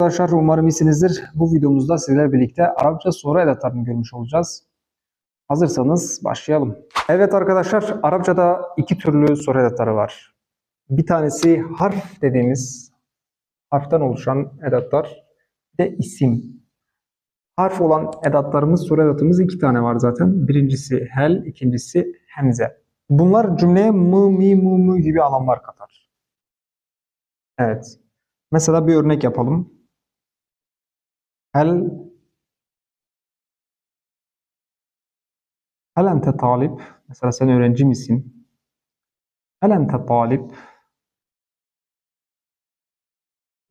Arkadaşlar umarım iyisinizdir. Bu videomuzda sizlerle birlikte Arapça soru edatlarını görmüş olacağız. Hazırsanız başlayalım. Evet arkadaşlar Arapçada iki türlü soru edatları var. Bir tanesi harf dediğimiz harften oluşan edatlar de isim. Harf olan edatlarımız, soru edatımız iki tane var zaten. Birincisi hel, ikincisi hemze. Bunlar cümleye mı, mi, mu, mu gibi anlamlar katar. Evet. Mesela bir örnek yapalım. Hel Hel ente talip? Mesela sen öğrenci misin? Hel ente talip?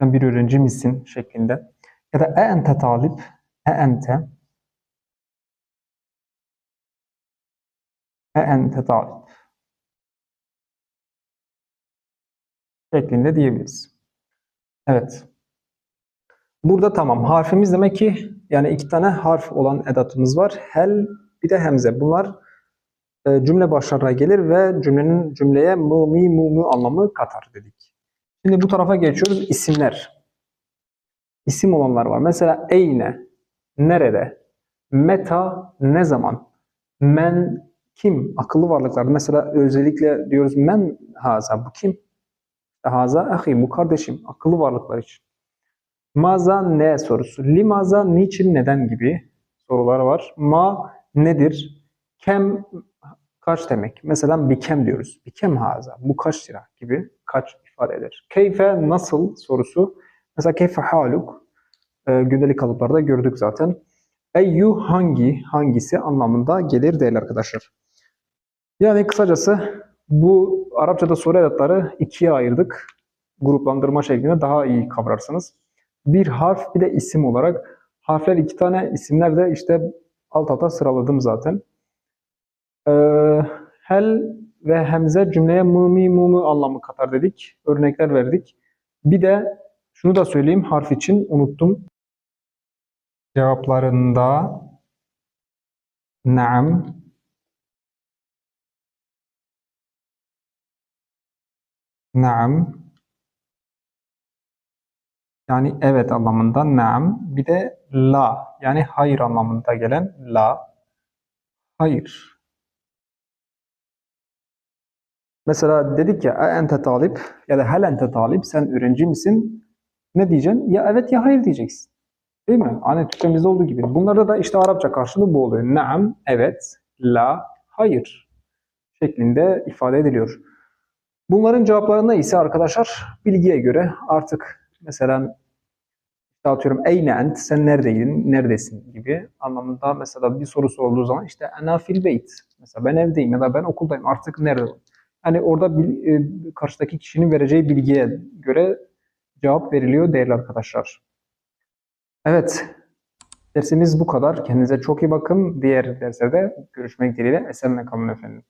Sen bir öğrenci misin? şeklinde. Ya da e ente talip? E ente? E ente talip? şeklinde diyebiliriz. Evet. Burada tamam. Harfimiz demek ki yani iki tane harf olan edatımız var. Hel bir de hemze. Bunlar e, cümle başlarına gelir ve cümlenin cümleye mu, mi, mu, mu anlamı katar dedik. Şimdi bu tarafa geçiyoruz. İsimler. İsim olanlar var. Mesela eyne, nerede, meta, ne zaman, men, kim, akıllı varlıklar. Mesela özellikle diyoruz men haza, bu kim? Haza ahi, bu kardeşim, akıllı varlıklar için. Maza ne sorusu. Limaza niçin neden gibi sorular var. Ma nedir? Kem kaç demek? Mesela bikem diyoruz. Bikem haza. Bu kaç lira gibi kaç ifade eder. Keyfe nasıl sorusu. Mesela keyfe haluk e, gündelik kalıplarda gördük zaten. Eyyu hangi, hangisi anlamında gelir değil arkadaşlar. Yani kısacası bu Arapçada soru edatları ikiye ayırdık. Gruplandırma şeklinde daha iyi kavrarsınız bir harf bir de isim olarak. Harfler iki tane, isimler de işte alt alta sıraladım zaten. Ee, hel ve hemze cümleye mı mi anlamı katar dedik. Örnekler verdik. Bir de şunu da söyleyeyim harf için unuttum. Cevaplarında naam, naam, yani evet anlamında naam. Bir de la yani hayır anlamında gelen la. Hayır. Mesela dedik ya "E ente talip ya da hel ente talip sen öğrenci misin? Ne diyeceksin? Ya evet ya hayır diyeceksin. Değil mi? Hani Türkçemizde olduğu gibi. Bunlarda da işte Arapça karşılığı bu oluyor. Naam, evet, la, hayır şeklinde ifade ediliyor. Bunların cevaplarında ise arkadaşlar bilgiye göre artık Mesela işte atıyorum eyne ent, sen neredeydin, neredesin gibi anlamında mesela bir sorusu olduğu zaman işte ana fil beyt. Mesela ben evdeyim ya da ben okuldayım artık nerede? Hani orada bir, e, karşıdaki kişinin vereceği bilgiye göre cevap veriliyor değerli arkadaşlar. Evet, dersimiz bu kadar. Kendinize çok iyi bakın. Diğer derslerde görüşmek dileğiyle. Esenle kalın efendim.